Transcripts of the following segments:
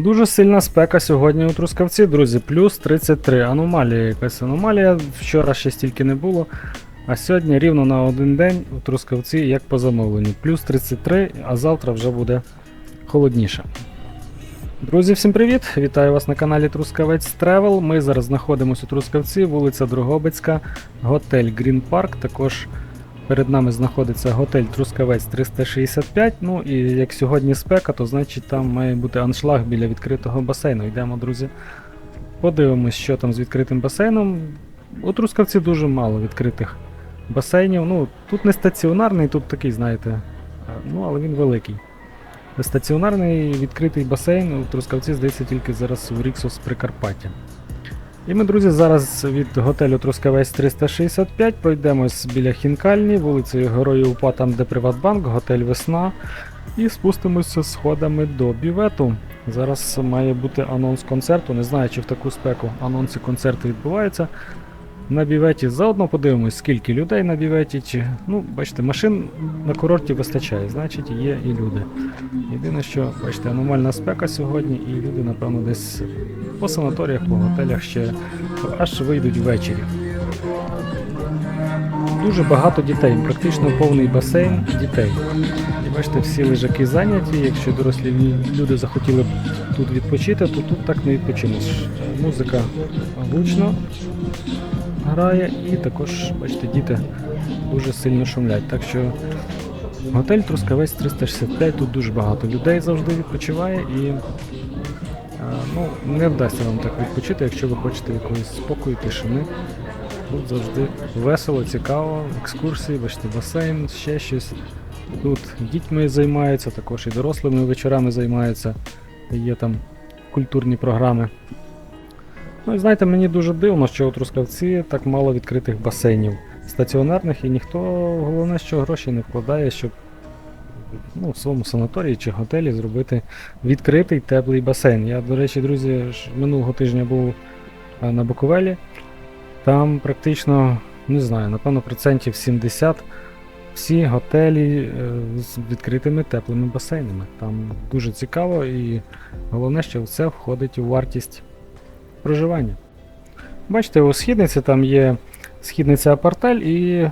Дуже сильна спека сьогодні у Трускавці, друзі, плюс 33. Аномалія якась аномалія. Вчора ще стільки не було. А сьогодні рівно на один день у Трускавці, як по замовленню. Плюс 33, а завтра вже буде холодніше. Друзі, всім привіт! Вітаю вас на каналі Трускавець Тревел. Ми зараз знаходимося у Трускавці, вулиця Дрогобицька, готель Green Park. Також перед нами знаходиться готель Трускавець 365. Ну і як сьогодні спека, то значить там має бути аншлаг біля відкритого басейну. Йдемо, друзі. Подивимось, що там з відкритим басейном. У Трускавці дуже мало відкритих басейнів. Ну, тут не стаціонарний, тут такий, знаєте, е, ну але він великий. Стаціонарний відкритий басейн у Трускавці, здається, тільки зараз у Ріксос Прикарпаття. І ми, друзі, зараз від готелю Трускавець 365 пройдемось біля Хінкальні, вулицею Героїв УПА, там де Приватбанк, готель Весна. І спустимося сходами до бівету. Зараз має бути анонс концерту. Не знаю, чи в таку спеку анонси концерту відбуваються. На біветі заодно подивимось, скільки людей на біветі. Ну, бачите, машин на курорті вистачає, значить є і люди. Єдине, що, бачите, аномальна спека сьогодні, і люди, напевно, десь по санаторіях, по готелях ще аж вийдуть ввечері. Дуже багато дітей, практично повний басейн дітей. І бачите, всі лежаки зайняті. Якщо дорослі люди захотіли б тут відпочити, то тут так не відпочинеш. Музика гучно грає, і також, бачите, діти дуже сильно шумлять. Так що готель Трускавець 365, тут дуже багато людей завжди відпочиває і е, ну, не вдасться вам так відпочити, якщо ви хочете якогось спокою, тишини. Тут завжди весело, цікаво, екскурсії, бачите, басейн, ще щось. Тут дітьми займаються, також і дорослими вечорами займаються. Є там культурні програми. Ну і знаєте, мені дуже дивно, що у Трускавці так мало відкритих басейнів стаціонарних, і ніхто головне, що гроші не вкладає, щоб ну, в своєму санаторії чи готелі зробити відкритий теплий басейн. Я, до речі, друзі, минулого тижня був е, на Буковелі. Там практично, не знаю, напевно, процентів 70 всі готелі е, з відкритими теплими басейнами. Там дуже цікаво і головне, що все входить у вартість проживання. Бачите, у східниці там є східниця апартель і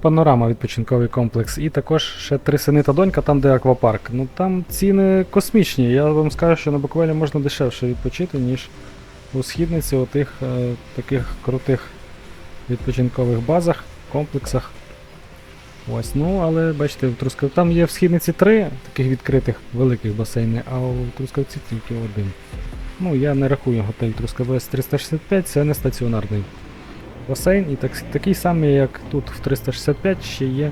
панорама відпочинковий комплекс. І також ще три сини та донька, там де аквапарк. Ну там ціни космічні. Я вам скажу, що на Буковелі можна дешевше відпочити, ніж у східниці у тих е, таких крутих відпочинкових базах, комплексах. Ось, ну, але бачите, в Трускавці там є в східниці три таких відкритих великих басейни, а у Трускавці тільки один. Ну, я не рахую готель Трускавець 365, це не стаціонарний басейн. І так, такий самий, як тут в 365, ще є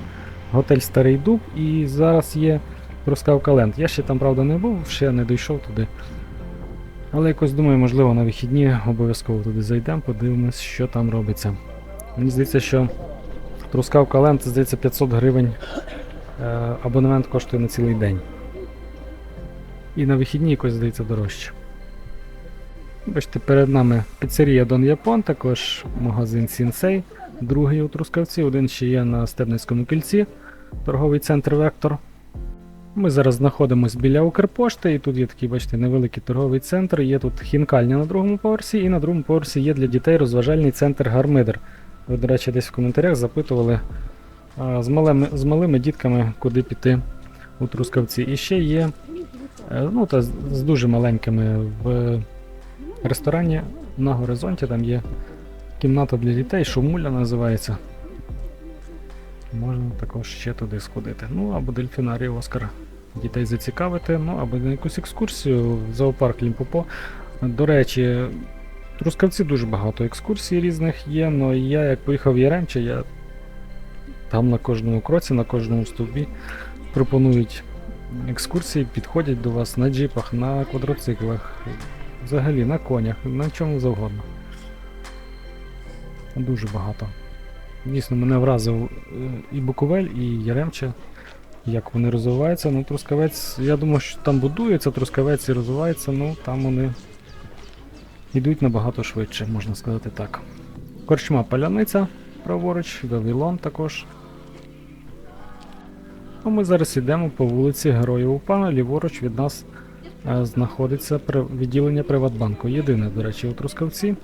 готель Старий Дуб і зараз є Трускавка Ленд. Я ще там, правда, не був, ще не дійшов туди. Але якось думаю, можливо, на вихідні обов'язково туди зайдемо, подивимось, що там робиться. Мені здається, що Трускавка Ленд, здається, 500 гривень е, абонемент коштує на цілий день. І на вихідні якось здається дорожче. Бачите, перед нами піцерія Дон Япон, також магазин Сінсей, другий у Трускавці, один ще є на Стебницькому кільці, торговий центр Вектор. Ми зараз знаходимося біля Укрпошти, і тут є такий, бачите, невеликий торговий центр. Є тут хінкальня на другому поверсі, і на другому поверсі є для дітей розважальний центр Гармидер. Ви, до речі, десь в коментарях запитували з, малими, з малими дітками, куди піти у Трускавці. І ще є е, ну, та з дуже маленькими в ресторані на горизонті. Там є кімната для дітей, шумуля називається. Можна також ще туди сходити. Ну або дельфінарій Оскар дітей зацікавити, ну або на якусь екскурсію в зоопарк Лімпопо. До речі, Трускавці дуже багато екскурсій різних є, але я як поїхав в Яремче, я там на кожному кроці, на кожному стовбі пропонують екскурсії, підходять до вас на джипах, на квадроциклах, взагалі на конях, на чому завгодно. Дуже багато. Дійсно, мене вразив е, і Буковель, і Яремче, як вони розвиваються. Ну, Трускавець, я думаю, що там будується, Трускавець і розвивається, ну там вони йдуть набагато швидше, можна сказати так. Корчма Паляниця, праворуч, Вавилон також. А ми зараз йдемо по вулиці Героїв УПА, ліворуч від нас знаходиться відділення Приватбанку. Єдине, до речі, у Трускавці.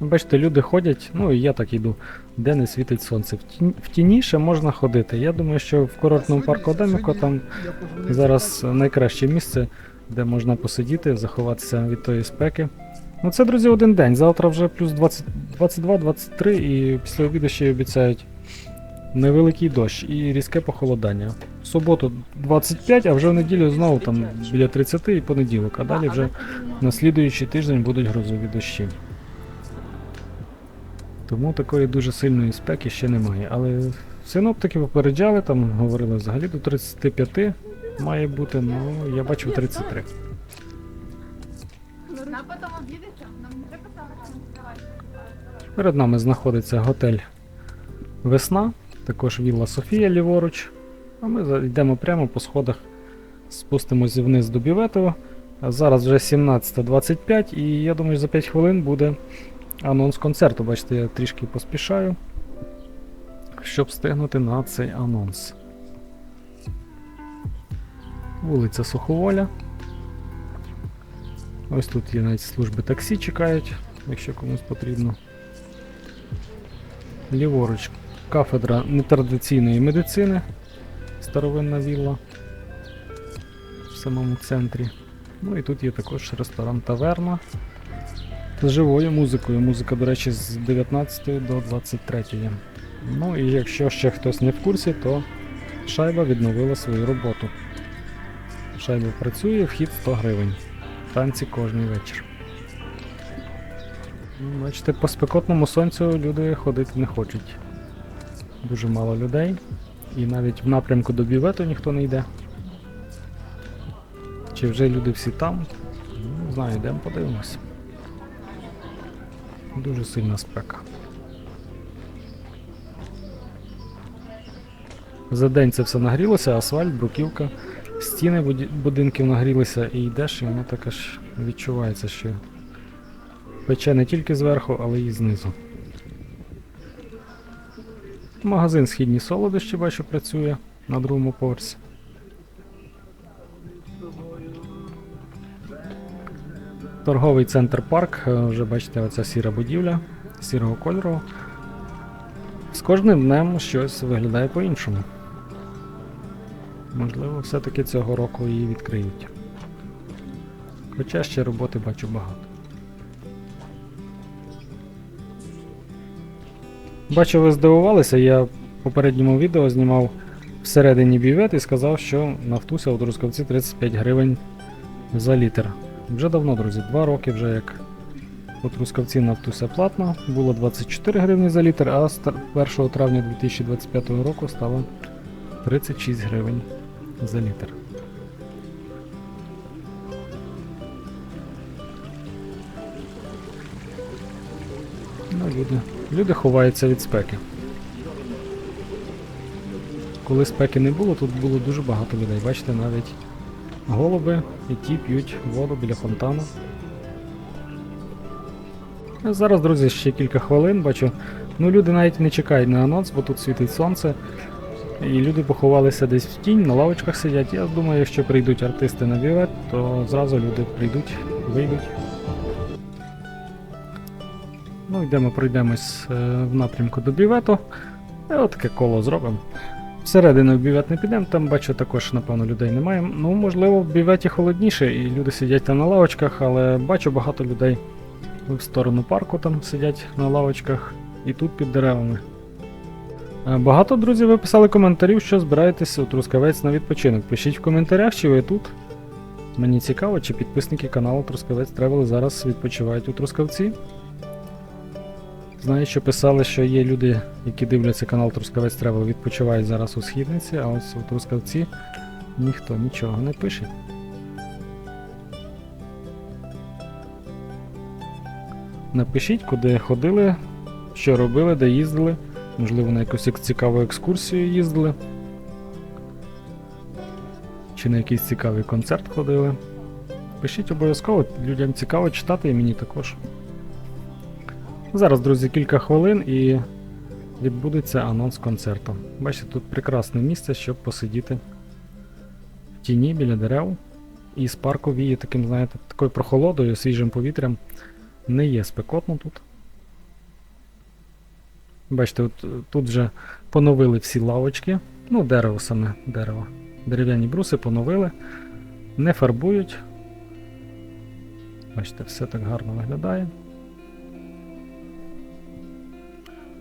Бачите, люди ходять, ну і я так іду, де не світить сонце. В тіні, ще можна ходити. Я думаю, що в курортному парку Адаміко там зараз найкраще місце, де можна посидіти, заховатися від тої спеки. Ну це, друзі, один день. Завтра вже плюс 20 22-23 і після обіду ще й обіцяють невеликий дощ і різке похолодання. В суботу 25, а вже в неділю знову там біля 30 і понеділок, а далі вже на слідуючий тиждень будуть грозові дощі. Тому такої дуже сильної спеки ще немає. Але синоптики попереджали, там говорили взагалі до 35 має бути, ну я бачив 33. Нам потом нам не треба. Перед нами знаходиться готель Весна, також Вілла Софія ліворуч. А ми йдемо прямо по сходах, спустимося вниз до Біветова. Зараз вже 17.25 і я думаю, за 5 хвилин буде анонс концерту. Бачите, я трішки поспішаю, щоб встигнути на цей анонс. Вулиця Суховоля. Ось тут є навіть служби таксі чекають, якщо комусь потрібно. Ліворуч кафедра нетрадиційної медицини, старовинна вілла в самому центрі. Ну і тут є також ресторан Таверна з живою музикою. Музика, до речі, з 19 до 23. Ну і якщо ще хтось не в курсі, то шайба відновила свою роботу. Шайба працює, вхід 100 гривень. Танці кожний вечір. Ну, Бачите, по спекотному сонцю люди ходити не хочуть. Дуже мало людей. І навіть в напрямку до бювету ніхто не йде. Чи вже люди всі там? Ну, Не знаю, йдемо подивимось. Дуже сильна спека. За день це все нагрілося, асфальт, бруківка, стіни будинків нагрілися і йдеш, і воно таке ж відчувається, що пече не тільки зверху, але й знизу. Магазин східні солодощі, бачу, працює на другому поверсі. Торговий центр парк, е, вже бачите, оця сіра будівля сірого кольору. З кожним днем щось виглядає по-іншому. Можливо, все-таки цього року її відкриють. Хоча ще роботи бачу багато. Бачу, ви здивувалися, я в попередньому відео знімав всередині бювет і сказав, що нафтуся у Трускавці 35 гривень за літр. Вже давно, друзі, два роки вже як у Трускавці нафтуся платно, було 24 гривні за літр, а з 1 травня 2025 року стало 36 гривень за літр. Ну, люди, люди ховаються від спеки. Коли спеки не було, тут було дуже багато людей. Бачите, навіть голуби і ті п'ють воду біля фонтану. А зараз, друзі, ще кілька хвилин бачу. Ну, люди навіть не чекають на анонс, бо тут світить сонце. І люди поховалися десь в тінь, на лавочках сидять. Я думаю, якщо прийдуть артисти на бівет, то зразу люди прийдуть, вийдуть. Ну, йдемо, пройдемось е, в напрямку до бівету. І отаке коло зробимо. Всередину в бівет не підемо, там бачу також, напевно, людей немає. Ну, можливо, в біветі холодніше, і люди сидять там на лавочках, але бачу багато людей в сторону парку там сидять на лавочках і тут під деревами. Е, Багато друзів ви писали коментарів, що збираєтесь у Трускавець на відпочинок. Пишіть в коментарях, чи ви тут. Мені цікаво, чи підписники каналу Трускавець Тревел зараз відпочивають у Трускавці. Знаю, що писали, що є люди, які дивляться канал Трускавець Тревел, відпочивають зараз у східниці, а ось у Трускавці ніхто нічого не пише. Напишіть, куди ходили, що робили, де їздили. Можливо, на якусь цікаву екскурсію їздили. Чи на якийсь цікавий концерт ходили. Пишіть обов'язково, людям цікаво читати і мені також. Зараз, друзі, кілька хвилин і відбудеться анонс концерту. Бачите, тут прекрасне місце, щоб посидіти в тіні біля дерев і з парку віє таким, знаєте, такою прохолодою, свіжим повітрям. Не є спекотно тут. Бачите, от, тут вже поновили всі лавочки. Ну, дерево саме, дерево. Дерев'яні бруси поновили, не фарбують. Бачите, все так гарно виглядає.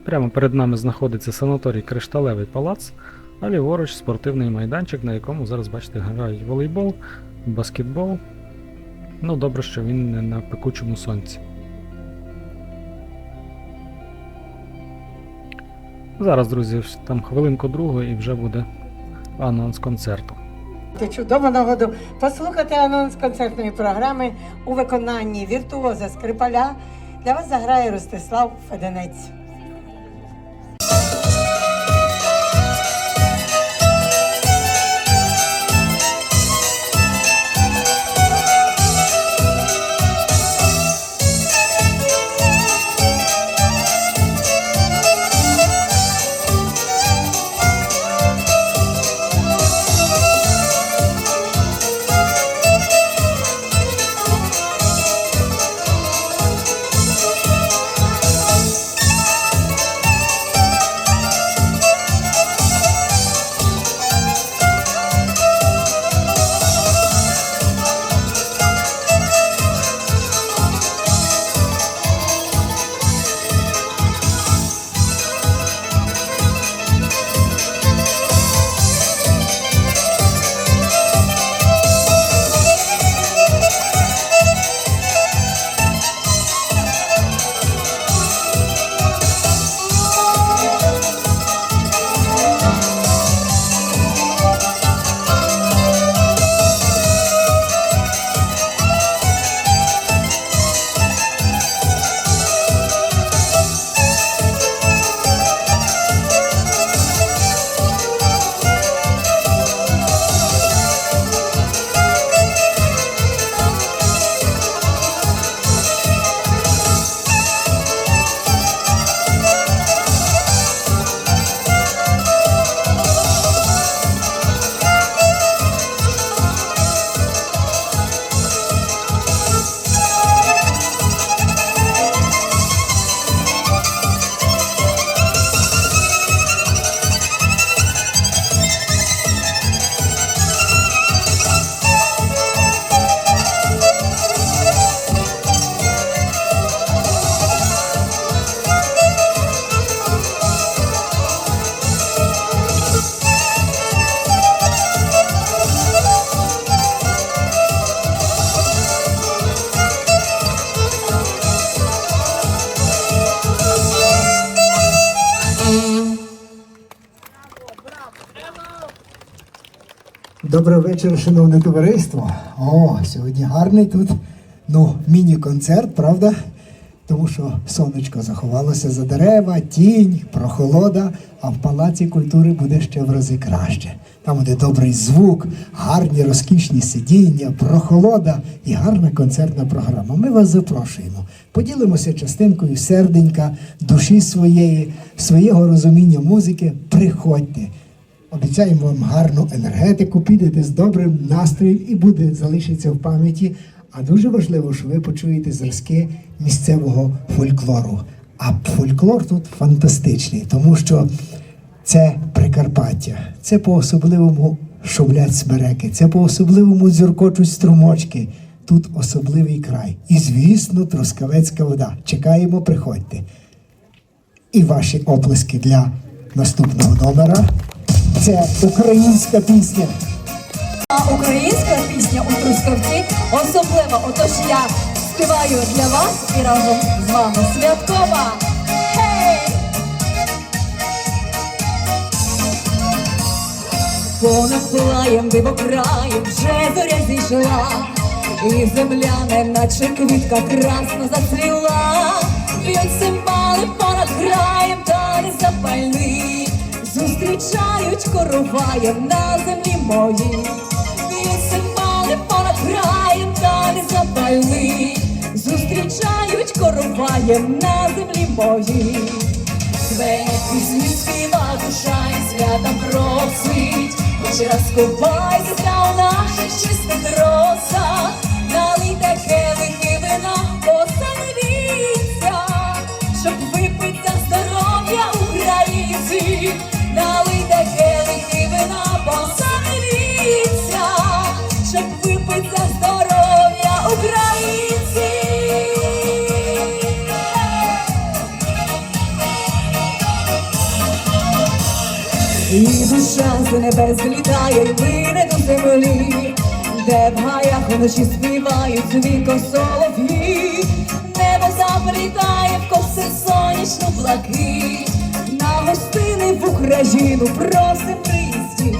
Прямо перед нами знаходиться санаторій Кришталевий палац, а ліворуч спортивний майданчик, на якому зараз, бачите, грають волейбол, баскетбол. Ну, добре, що він не на пекучому сонці. Зараз, друзі, там хвилинку другу і вже буде анонс концерту. Чудову нагоду послухати анонс концертної програми у виконанні віртуоза Скрипаля. Для вас заграє Ростислав Феденець. Добрий вечір, шановне товариство. О, сьогодні гарний тут ну, міні-концерт, правда? Тому що сонечко заховалося за дерева, тінь, прохолода, а в палаці культури буде ще в рази краще. Там буде добрий звук, гарні розкішні сидіння, прохолода і гарна концертна програма. Ми вас запрошуємо. Поділимося частинкою серденька, душі своєї, свого розуміння музики. Приходьте. Обіцяємо вам гарну енергетику, підете з добрим настроєм і буде залишиться в пам'яті. А дуже важливо, що ви почуєте зразки місцевого фольклору. А фольклор тут фантастичний, тому що це Прикарпаття, це по-особливому шумлять смереки, це по-особливому дзюркочуть струмочки. Тут особливий край. І, звісно, трускавецька вода. Чекаємо, приходьте. І ваші оплески для наступного номера. Це українська пісня. А українська пісня у Трускавці особлива. Отож я співаю для вас і разом з вами святкова. Понад плаєм дивокраєм вже зоря зійшла, і земля, не наче квітка красно зацвіла, б'ють цимбали понад краєм, та запальний, зустрічають короваєм на землі моїй, цимбали понад краєм, далі не зустрічають короваєм на землі моїй. Звенять пісні співа душа і свята просить, хоч раз купайтеся у наших вночі співають дзвінко солов'ї, небо заплітає в коси сонячну блакить, на гостини в Україну просим приїзді,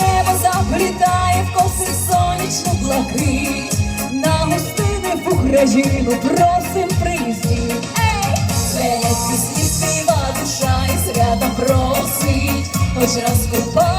небо заплітає в коси сонячну блакить, на гостини в Україну просим приїзді. Ей! Пісні співа душа і свята просить, хоч раз купайтеся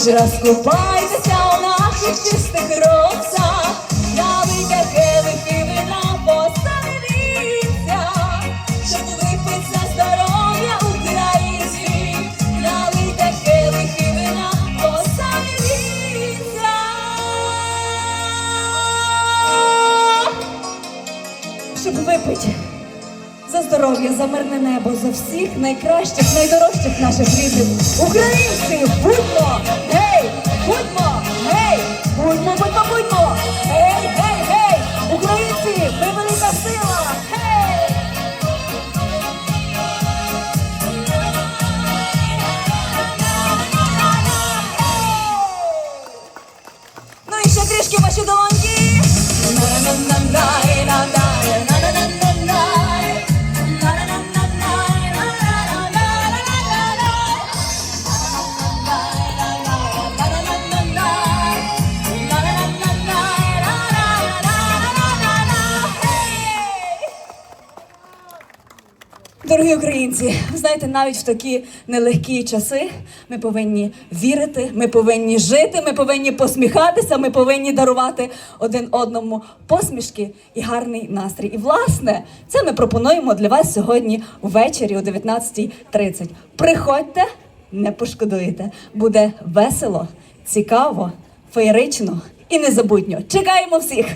хоч розкупайтеся у наших чистих здоров'я, за мирне небо, за всіх найкращих, найдорожчих наших рідних українців. Будьмо! Гей! Будьмо! Гей! Будьмо, будьмо, будьмо! Гей, гей, гей! Українці! Ми велика сила! Ну і ще трішки ваші долоньки. Дорогі українці, ви знаєте, навіть в такі нелегкі часи ми повинні вірити, ми повинні жити, ми повинні посміхатися, ми повинні дарувати один одному посмішки і гарний настрій. І власне це ми пропонуємо для вас сьогодні ввечері о 19.30. Приходьте, не пошкодуєте. Буде весело, цікаво, феєрично і незабутньо. Чекаємо всіх!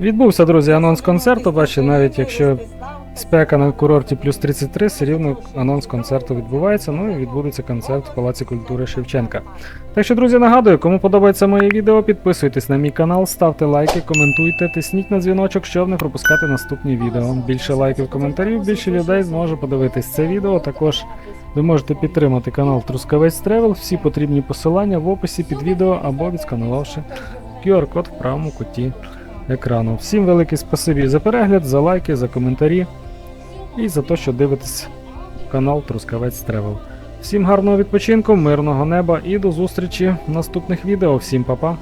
Відбувся, друзі, анонс концерту. Бачите, навіть якщо спека на курорті плюс 33, все рівно анонс концерту відбувається. Ну і відбудеться концерт в Палаці культури Шевченка. Так що, друзі, нагадую, кому подобається моє відео, підписуйтесь на мій канал, ставте лайки, коментуйте, тисніть на дзвіночок, щоб не пропускати наступні відео. Більше лайків, коментарів, більше людей зможе подивитись це відео. Також ви можете підтримати канал Трускавець Тревел. Всі потрібні посилання в описі під відео або відсканувавши QR-код в правому куті екрану. Всім велике спасибі за перегляд, за лайки, за коментарі і за те, що дивитесь канал Трускавець Тревел. Всім гарного відпочинку, мирного неба і до зустрічі в наступних відео. Всім па-па!